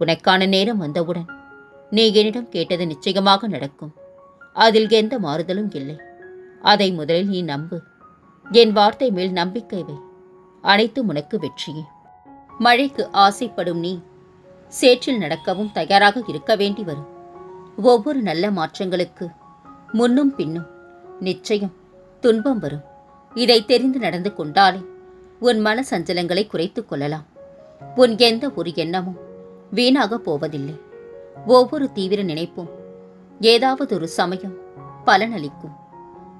உனக்கான நேரம் வந்தவுடன் நீ என்னிடம் கேட்டது நிச்சயமாக நடக்கும். அதில் எந்த மாறுதலும் இல்லை. அதை முதலில் நீ நம்பு. என் வார்த்தை மேல் நம்பிக்கை வை. அனைத்தும் உனக்கு வெற்றியே. மழைக்கு ஆசைப்படும் நீ சேற்றில் நடக்கவும் தயாராக இருக்க வேண்டி வரும். ஒவ்வொரு நல்ல மாற்றங்களுக்கு முன்னும் பின்னும் நிச்சயம் துன்பம் வரும். இதை தெரிந்து நடந்து கொண்டாலே உன் மன சஞ்சலங்களை குறைத்துக் கொள்ளலாம். உன் எந்த ஒரு எண்ணமும் வீணாக போவதில்லை. ஒவ்வொரு தீவிர நினைப்பும் ஏதாவது ஒரு சமயம் பலனளிக்கும்.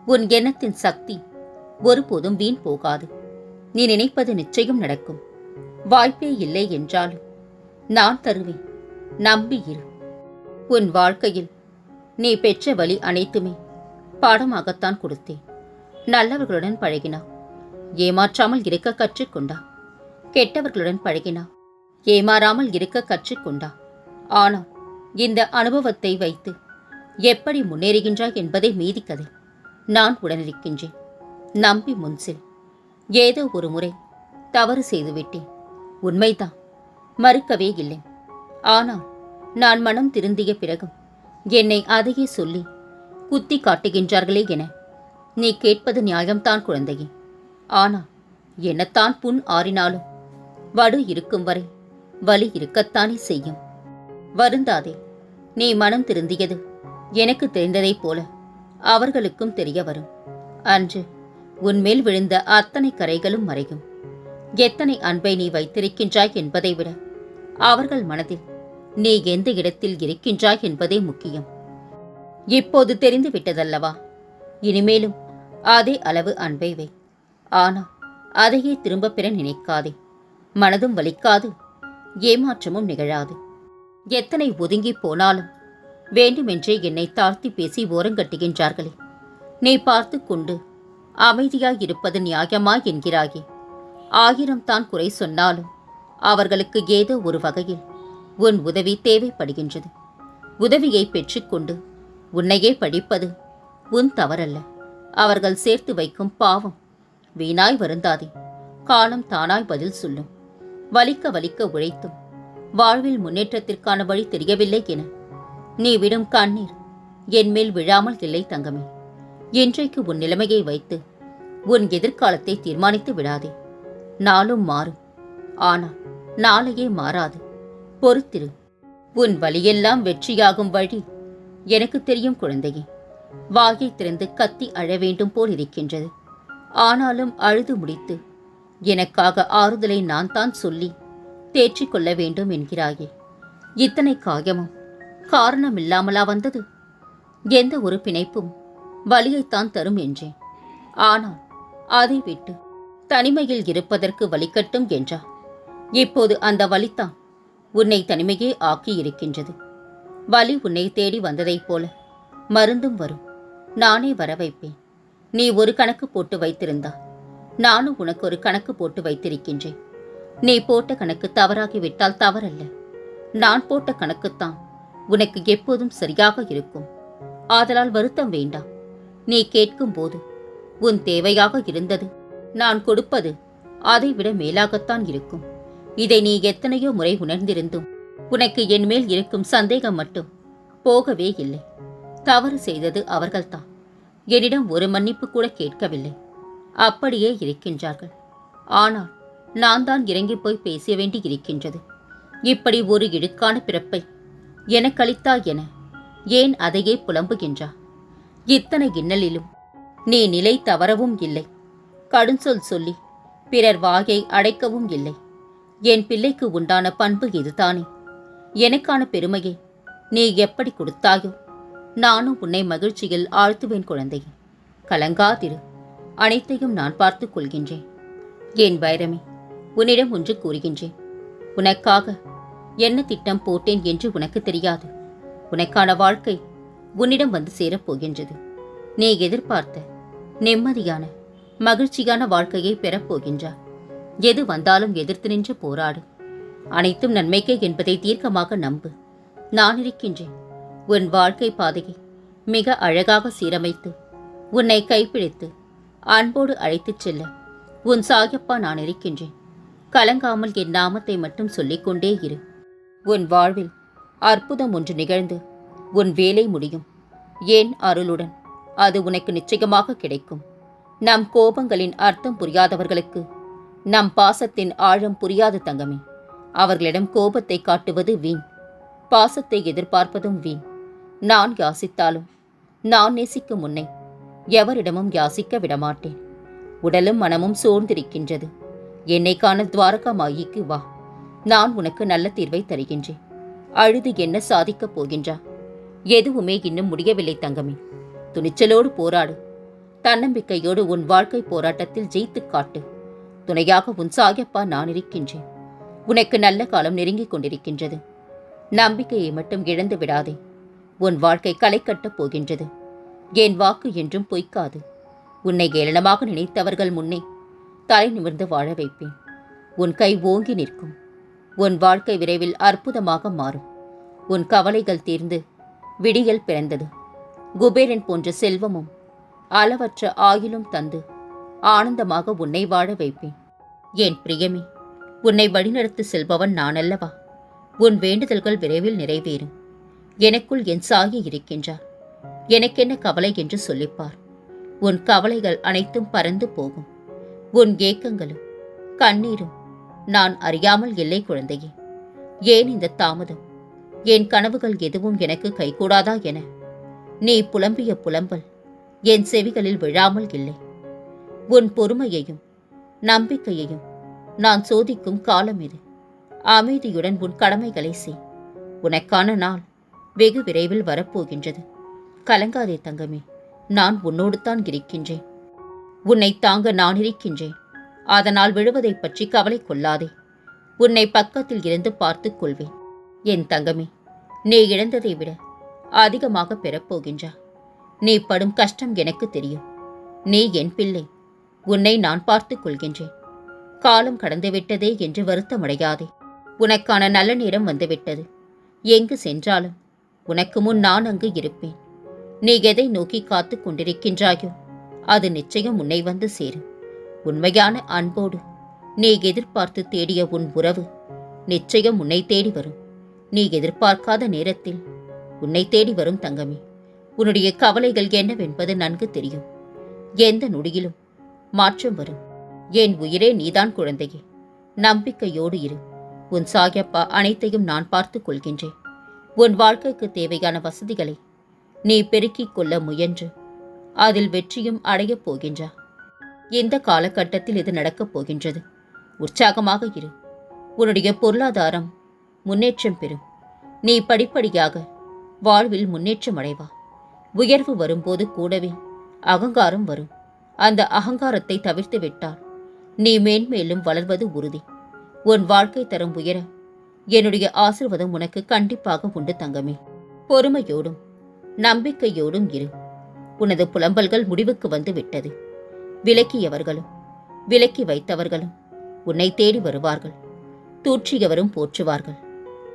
உன் எண்ணத்தின் சக்தி ஒருபோதும் வீண் போகாது. நீ நினைப்பது நிச்சயம் நடக்கும். வாய்ப்பே இல்லை என்றாலும் நான் தருவேன். நம்பியிரு உன் வாழ்க்கையில் நீ பெற்ற வழி அனைத்துமே பாடமாகத்தான் கொடுத்தேன். நல்லவர்களுடன் பழகினா ஏமாற்றாமல் இருக்க கற்றுக்கொண்டா கெட்டவர்களுடன் பழகினா ஏமாறாமல் இருக்க கற்றுக்கொண்டா? ஆனால் இந்த அனுபவத்தை வைத்து எப்படி முன்னேறுகின்றாய் என்பதை மீதி கதை நான் உடனிருக்கின்றேன். நம்பி முன்சில் ஏதோ ஒரு முறை தவறு செய்துவிட்டேன். உண்மைதான். மறுக்கவே இல்லை. ஆனால் நான் மனம் திருந்திய பிறகும் என்னை அதையே சொல்லி குத்தி காட்டுகின்றார்களே என நீ கேட்பது நியாயம்தான் குழந்தையே. ஆனால் என்னத்தான் புண் ஆறினாலும் வடு இருக்கும் வரை வலி இருக்கத்தானே செய்யும். வருந்தாதே நீ மனம் திருந்தியது எனக்கு தெரிந்ததைப் போல அவர்களுக்கும் தெரிய வரும். அன்று உன்மேல் விழுந்த அத்தனை கரைகளும் மறையும். எத்தனை அன்பை நீ வைத்திருக்கின்றாய் என்பதை விட அவர்கள் மனதில் நீ எந்த இடத்தில் இருக்கின்றாய் என்பதே முக்கியம். இப்போது தெரிந்து விட்டதல்லவா? இனிமேலும் அதே அளவு அன்பை வை. ஆனால் அதையே திரும்பப் பெற நினைக்காதே. மனதும் வலிக்காது. ஏமாற்றமும் நிகழாது. எத்தனை ஒதுங்கி போனாலும் வேண்டுமென்றே என்னை தாழ்த்தி பேசி ஓரங்கட்டுகின்றார்களே. நீ பார்த்து கொண்டு அமைதியாயிருப்பது நியாயமா என்கிறாயே. ஆயிரம் தான் குறை சொன்னாலும் அவர்களுக்கு ஏதோ ஒரு வகையில் உன் உதவி தேவைப்படுகின்றது. உதவியை பெற்றுக்கொண்டு உன்னையே படிப்பது உன் தவறல்ல. அவர்கள் சேர்த்து வைக்கும் பாவம் வீணாய் வருந்தாதே. காலம் தானாய் பதில் சொல்லும். வலிக்க வலிக்க உழைத்தும். வாழ்வில் முன்னேற்றத்திற்கான வழி தெரியவில்லை என. நீ விடும் கண்ணீர் என்மேல் விழாமல் இல்லை தங்கமே. இன்றைக்கு உன் நிலைமையை வைத்து உன் எதிர்காலத்தை தீர்மானித்து விடாதே. நாளும் மாறும். ஆனால் நாளையே மாறாது. பொறுத்திரு. உன் வழியெல்லாம் வெற்றியாகும் வழி எனக்கு தெரியும் குழந்தையே. வாயை திறந்து கத்தி அழ வேண்டும் போல் இருக்கின்றது. ஆனாலும் அழுது முடித்து எனக்காக ஆறுதலை நான் தான் சொல்லி தேற்றிக்கொள்ள வேண்டும் என்கிறாயே. இத்தனை காயமும் காரணமில்லாமலா வந்தது? எந்த ஒரு பிணைப்பும் வலியைத்தான் தரும் என்றேன். ஆனால் அதை விட்டு தனிமையில் இருப்பதற்கு வலிக்கட்டும் என்றார் இப்போது அந்த வலித்தான் உன்னை தனிமையே ஆக்கி இருக்கின்றது. வலி உன்னை தேடி வந்ததைப் போல மருந்தும் வரும். நானே வர வைப்பேன் நீ ஒரு கணக்கு போட்டு வைத்திருந்தா நானும் உனக்கு ஒரு கணக்கு போட்டு வைத்திருக்கின்றேன். நீ போட்ட கணக்கு தவறாகிவிட்டால் தவறல்ல. நான் போட்ட கணக்குத்தான் உனக்கு எப்போதும் சரியாக இருக்கும். ஆதலால் வருத்தம் வேண்டாம். நீ கேட்கும் போது உன் தேவையாக இருந்தது நான் கொடுப்பது அதைவிட மேலாகத்தான் இருக்கும். இதை நீ எத்தனையோ முறை உணர்ந்திருந்தும் உனக்கு என் மேல் இருக்கும் சந்தேகம் மட்டும் போகவே இல்லை. தவறு செய்தது அவர்கள்தான். என்னிடம் ஒரு மன்னிப்பு கூட கேட்கவில்லை. அப்படியே இருக்கின்றார்கள். ஆனால் நான் தான் இறங்கி போய் பேச வேண்டி இருக்கின்றது. இப்படி ஒரு இடுக்கான பிறப்பை எனக்களித்தா என ஏன் அதையே புலம்புகின்றா? இத்தனை இன்னலிலும் நீ நிலை தவறவும் இல்லை. கடுஞ்சொல் சொல்லி பிறர் வாயை அடைக்கவும் இல்லை. என் பிள்ளைக்கு உண்டான பண்பு இதுதானே. எனக்கான பெருமையை நீ எப்படி கொடுத்தாயோ நானும் உன்னை மகிழ்ச்சியில் ஆழ்த்துவேன் குழந்தையே. கலங்காதிரு. அனைத்தையும் நான் பார்த்துக் கொள்கின்றேன். என் வைரமே உன்னிடம் ஒன்று கூறுகின்றேன். உனக்காக என்ன திட்டம் போட்டேன் என்று உனக்கு தெரியாது. உனக்கான வாழ்க்கை உன்னிடம் வந்து சேரப்போகின்றது நீ எதிர்பார்த்த நிம்மதியான மகிழ்ச்சியான வாழ்க்கையை பெறப்போகின்றாய் எது வந்தாலும் எதிர்த்து நின்று போராடு. அனைத்தும் நன்மைக்கே என்பதை தீர்க்கமாக நம்பு. நான் இருக்கின்றேன். உன் வாழ்க்கை பாதையை மிக அழகாக சீரமைத்து உன்னை கைப்பிடித்து அன்போடு அழைத்துச் செல்ல. உன் சாயப்பா நான் இருக்கின்றேன். கலங்காமல் என் நாமத்தை மட்டும் சொல்லிக்கொண்டே இரு. உன் வாழ்வில் அற்புதம் ஒன்று நிகழ்ந்து உன் வேலை முடியும். ஏன் அருளுடன் அது உனக்கு நிச்சயமாக கிடைக்கும். நம் கோபங்களின் அர்த்தம் புரியாதவர்களுக்கு நம் பாசத்தின் ஆழம் புரியாது தங்கமே. அவர்களிடம் கோபத்தை காட்டுவது வீண். பாசத்தை எதிர்பார்ப்பதும் வீண். நான் யாசித்தாலும் நான் நேசிக்கும் உன்னை எவரிடமும் யாசிக்க விடமாட்டேன். உடலும் மனமும் சோர்ந்திருக்கின்றது. என்னை காண துவாரகா மாயிக்கு வா. நான் உனக்கு நல்ல தீர்வை தருகின்றேன். அழுது என்ன சாதிக்கப் போகின்றா? எதுவுமே இன்னும் முடியவில்லை தங்கமே. துணிச்சலோடு போராடு. தன்னம்பிக்கையோடு உன் வாழ்க்கை போராட்டத்தில் ஜெயித்துக் காட்டு. துணையாக உன் சாயப்பா நான் இருக்கின்றேன். உனக்கு நல்ல காலம் நெருங்கிக் கொண்டிருக்கின்றது. நம்பிக்கையை மட்டும் இழந்து விடாதே உன் வாழ்க்கை களை கட்டப் போகின்றது. என் வாக்கு என்றும் பொய்க்காது. உன்னை ஏளனமாக நினைத்தவர்கள் முன்னே தலை நிமிர்ந்து வாழ வைப்பேன். உன் கை ஓங்கி நிற்கும். உன் வாழ்க்கை விரைவில் அற்புதமாக மாறும். உன் கவலைகள் தீர்ந்து விடியல் பிறந்தது. குபேரன் போன்ற செல்வமும் அளவற்ற ஆயிலும் தந்து ஆனந்தமாக உன்னை வாழ வைப்பேன். என் பிரியமே உன்னை வழிநடத்தி செல்பவன் நான் அல்லவா உன் வேண்டுதல்கள் விரைவில் நிறைவேறும். எனக்குள் என் சாகி இருக்கின்றார். எனக்கென்ன கவலை என்று சொல்லிப்பார். உன் கவலைகள் அனைத்தும் பறந்து போகும். உன் ஏக்கங்களும் கண்ணீரும் நான் அறியாமல் இல்லை குழந்தையே. ஏன் இந்த தாமதம்? என் கனவுகள் எதுவும் எனக்கு கைகூடாதா என? நீ புலம்பிய புலம்பல் என் செவிகளில் விழாமல் இல்லை. உன் பொறுமையையும் நம்பிக்கையையும் நான் சோதிக்கும் காலம் இது. அமைதியுடன் உன் கடமைகளை செய். உனக்கான நாள் வெகு விரைவில் வரப்போகின்றது. கலங்காதே தங்கமே நான் உன்னோடு தான் இருக்கின்றேன். உன்னை தாங்க நான் இருக்கின்றேன். அதனால் விழுவதைப் பற்றி கவலை கொள்ளாதே. உன்னை பக்கத்தில் இருந்து பார்த்துக் கொள்வேன். என் தங்கமே நீ இழந்ததை விட அதிகமாக பெறப்போகின்றா. நீ படும் கஷ்டம் எனக்கு தெரியும். நீ என் பிள்ளை. உன்னை நான் பார்த்துக் கொள்கின்றேன். காலம் கடந்துவிட்டதே என்று வருத்தமடையாதே. உனக்கான நல்ல நேரம் வந்துவிட்டது. எங்கு சென்றாலும் உனக்கு முன் நான் அங்கு இருப்பேன். நீ எதை நோக்கி காத்துக் கொண்டிருக்கின்றாயோ அது நிச்சயம் உன்னை வந்து சேரும். உண்மையான அன்போடு நீ எதிர்பார்த்து தேடிய உன் உறவு நிச்சயம் உன்னை தேடி வரும். நீ எதிர்பார்க்காத நேரத்தில் உன்னை தேடி வரும் தங்கமே. உன்னுடைய கவலைகள் என்னவென்பது நன்கு தெரியும். எந்த நொடியிலும் மாற்றம் வரும். என் உயிரே நீதான் குழந்தையே. நம்பிக்கையோடு இரு. உன் சாயப்பா அனைத்தையும் நான் பார்த்துக் கொள்கின்றேன். உன் வாழ்க்கைக்கு தேவையான வசதிகளை நீ பெருக்கிக் கொள்ள முயன்று. அதில் வெற்றியும் அடையப் போகின்றா. இந்த காலகட்டத்தில் இது நடக்கப் போகின்றது. உற்சாகமாக இரு. உன்னுடைய பொருளாதாரம் முன்னேற்றம் பெறும். நீ படிப்படியாக வாழ்வில் முன்னேற்றம் அடைவா. உயர்வு வரும்போது கூடவே அகங்காரம் வரும். அந்த அகங்காரத்தை தவிர்த்து விட்டால் நீ மேன்மேலும் வளர்வது உறுதி. உன் வாழ்க்கை தரம் உயர என்னுடைய ஆசிர்வாதம் உனக்கு கண்டிப்பாக உண்டு தங்கமே. பொறுமையோடும் நம்பிக்கையோடும் இரு. உனது புலம்பல்கள் முடிவுக்கு வந்து விட்டது. விலக்கியவர்களும் விலக்கி வைத்தவர்களும் உன்னை தேடி வருவார்கள். தூற்றியவரும் போற்றுவார்கள்.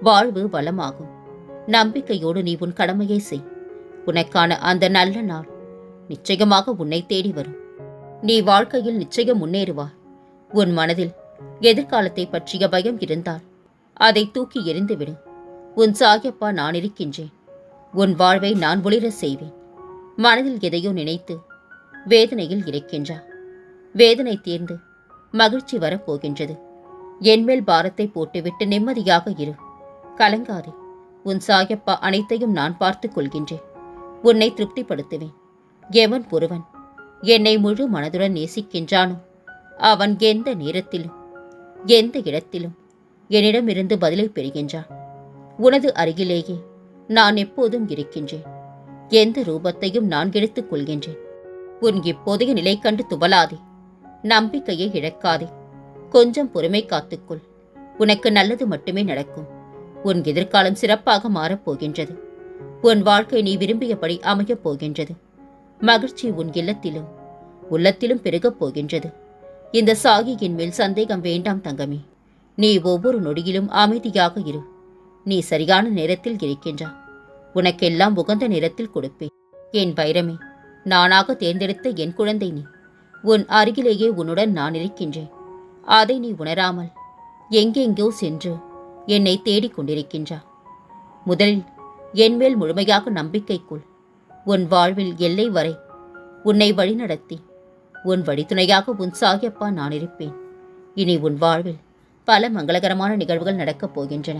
வாழ்வு வளமாகும். நம்பிக்கையோடு நீ உன் கடமையை செய். உனக்கான அந்த நல்ல நாள் நிச்சயமாக உன்னை தேடி வரும். நீ வாழ்க்கையில் நிச்சயம் முன்னேறுவாய். உன் மனதில் எதிர்காலத்தை பற்றிய பயம் இருந்தால் அதை தூக்கி எறிந்துவிடு. உன் சாயப்பா நான் இருக்கின்றேன். உன் வாழ்வை நான் ஒளிர செய்வேன். மனதில் எதையோ நினைத்து வேதனையில் இருக்கின்றா. வேதனை தீர்ந்து மகிழ்ச்சி வரப்போகின்றது. என்மேல் பாரத்தை போட்டுவிட்டு நிம்மதியாக இரு. கலங்காதே. உன் சாயப்பா அனைத்தையும் நான் பார்த்துக் கொள்கின்றேன். உன்னை திருப்திப்படுத்துவேன். எவன் ஒருவன் என்னை முழு மனதுடன் நேசிக்கின்றானோ அவன் எந்த நேரத்திலும் எந்த இடத்திலும் என்னிடமிருந்து பதிலை பெறுகின்றான். உனது அருகிலேயே நான் எப்போதும் இருக்கின்றேன். எந்த ரூபத்தையும் நான் எடுத்துக் கொள்கின்றேன். உன் இப்போதைய நிலை கண்டு துவலாதே நம்பிக்கையை இழக்காதே. கொஞ்சம் பொறுமை காத்துக்கொள். உனக்கு நல்லது மட்டுமே நடக்கும். உன் எதிர்காலம் சிறப்பாக மாறப்போகின்றது. உன் வாழ்க்கை நீ விரும்பியபடி அமையப் போகின்றது. மகிழ்ச்சி உன் இல்லத்திலும் உள்ளத்திலும் பெருகப் போகின்றது. இந்த சாகியின் மேல் சந்தேகம் வேண்டாம் தங்கமே. நீ ஒவ்வொரு நொடியிலும் அமைதியாக இரு. நீ சரியான நேரத்தில் இருக்கின்றா. உனக்கெல்லாம் உகந்த நேரத்தில் கொடுப்பேன். என் வைரமே நானாக தேர்ந்தெடுத்த என் குழந்தை நீ. உன் அருகிலேயே உன்னுடன் நான் இருக்கின்றேன். அதை நீ உணராமல் எங்கெங்கோ சென்று என்னை தேடிக் கொண்டிருக்கின்றா. முதலில் என்மேல் முழுமையாக நம்பிக்கைக்குள் உன் வாழ்வில் எல்லை வரை உன்னை வழிநடத்தி உன் வழித்துணையாக உன் சாகியப்பா நான் இருப்பேன். இனி உன் வாழ்வில் பல மங்களகரமான நிகழ்வுகள் நடக்கப் போகின்றன.